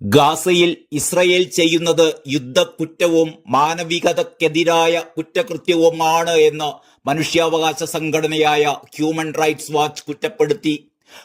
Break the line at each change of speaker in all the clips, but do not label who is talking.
ഗാസയിൽ ഇസ്രയേൽ ചെയ്യുന്നത് യുദ്ധക്കുറ്റവും മാനവികതയ്ക്കെതിരായ കുറ്റകൃത്യവുമാണ് എന്ന് മനുഷ്യാവകാശ സംഘടനയായ ഹ്യൂമൻ റൈറ്റ്സ് വാച്ച് കുറ്റപ്പെടുത്തി.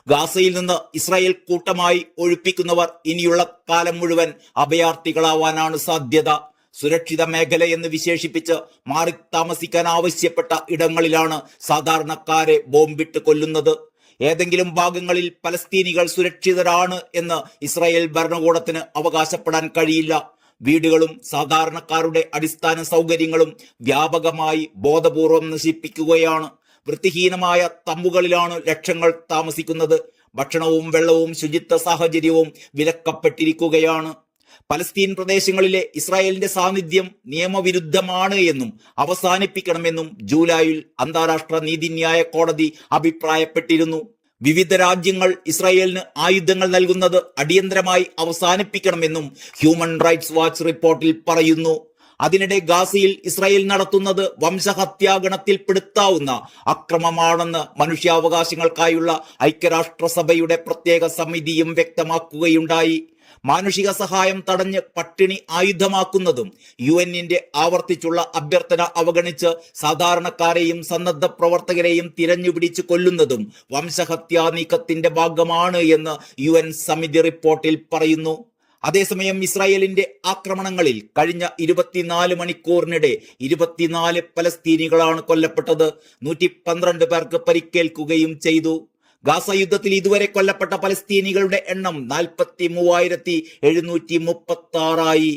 ഗാസയിൽ നിന്ന് ഇസ്രായേൽ കൂട്ടമായി ഒഴിപ്പിക്കുന്നവർ ഇനിയുള്ള കാലം മുഴുവൻ അഭയാർത്ഥികളാവാനാണ് സാധ്യത. സുരക്ഷിത മേഖല എന്ന് വിശേഷിപ്പിച്ച് മാറി താമസിക്കാൻ ആവശ്യപ്പെട്ട ഇടങ്ങളിലാണ് സാധാരണക്കാരെ ബോംബിട്ട് കൊല്ലുന്നത്. ഏതെങ്കിലും ഭാഗങ്ങളിൽ പലസ്തീനികൾ സുരക്ഷിതരാണ് എന്ന് ഇസ്രായേൽ ഭരണകൂടത്തിന് അവകാശപ്പെടാൻ കഴിയില്ല. വീടുകളും സാധാരണക്കാരുടെ അടിസ്ഥാന സൗകര്യങ്ങളും വ്യാപകമായി ബോധപൂർവം നശിപ്പിക്കുകയാണ്. വൃത്തിഹീനമായ തമ്പുകളിലാണ് ലക്ഷങ്ങൾ താമസിക്കുന്നത്. ഭക്ഷണവും വെള്ളവും ശുചിത്വ സാഹചര്യവും വിലക്കപ്പെട്ടിരിക്കുകയാണ്. പലസ്തീൻ പ്രദേശങ്ങളിലെ ഇസ്രായേലിന്റെ സാന്നിധ്യം നിയമവിരുദ്ധമാണ് എന്നും അവസാനിപ്പിക്കണമെന്നും ജൂലൈയിൽ അന്താരാഷ്ട്ര നീതിന്യായ കോടതി അഭിപ്രായപ്പെട്ടിരുന്നു. വിവിധ രാജ്യങ്ങൾ ഇസ്രായേലിന് ആയുധങ്ങൾ നൽകുന്നത് അടിയന്തരമായി അവസാനിപ്പിക്കണമെന്നും ഹ്യൂമൻ റൈറ്റ്സ് വാച്ച് റിപ്പോർട്ടിൽ പറയുന്നു. അതിനിടെ ഗാസയിൽ ഇസ്രായേൽ നടത്തുന്നത് വംശഹത്യാഗണത്തിൽപ്പെടുത്താവുന്ന അക്രമമാണെന്ന് മനുഷ്യാവകാശങ്ങൾക്കായുള്ള ഐക്യരാഷ്ട്രസഭയുടെ പ്രത്യേക സമിതിയും വ്യക്തമാക്കുകയുണ്ടായി. മാനുഷിക സഹായം തടഞ്ഞ് പട്ടിണി ആയുധമാക്കുന്നതും യു എന്നിന്റെ ആവർത്തിച്ചുള്ള അഭ്യർത്ഥന അവഗണിച്ച് സാധാരണക്കാരെയും സന്നദ്ധ പ്രവർത്തകരെയും തിരഞ്ഞുപിടിച്ച് കൊല്ലുന്നതും വംശഹത്യാ നീക്കത്തിന്റെ ഭാഗമാണ് എന്ന് യു സമിതി റിപ്പോർട്ടിൽ പറയുന്നു. അതേസമയം ഇസ്രായേലിന്റെ ആക്രമണങ്ങളിൽ കഴിഞ്ഞ ഇരുപത്തിനാല് മണിക്കൂറിനിടെ ഇരുപത്തിനാല് പലസ്തീനികളാണ് കൊല്ലപ്പെട്ടത്. നൂറ്റി പന്ത്രണ്ട് പേർക്ക് പരിക്കേൽക്കുകയും ചെയ്തു. ഗാസ യുദ്ധത്തിൽ ഇതുവരെ കൊല്ലപ്പെട്ട പലസ്തീനികളുടെ എണ്ണം നാൽപ്പത്തി മൂവായിരത്തി എഴുന്നൂറ്റി മുപ്പത്തി ആറായി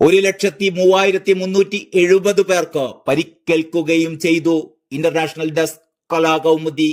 ഒരു ലക്ഷത്തി മൂവായിരത്തി മുന്നൂറ്റി എഴുപത് പേർക്ക് പരിക്കേൽക്കുകയും ചെയ്തു. International desk Kalakaumudi.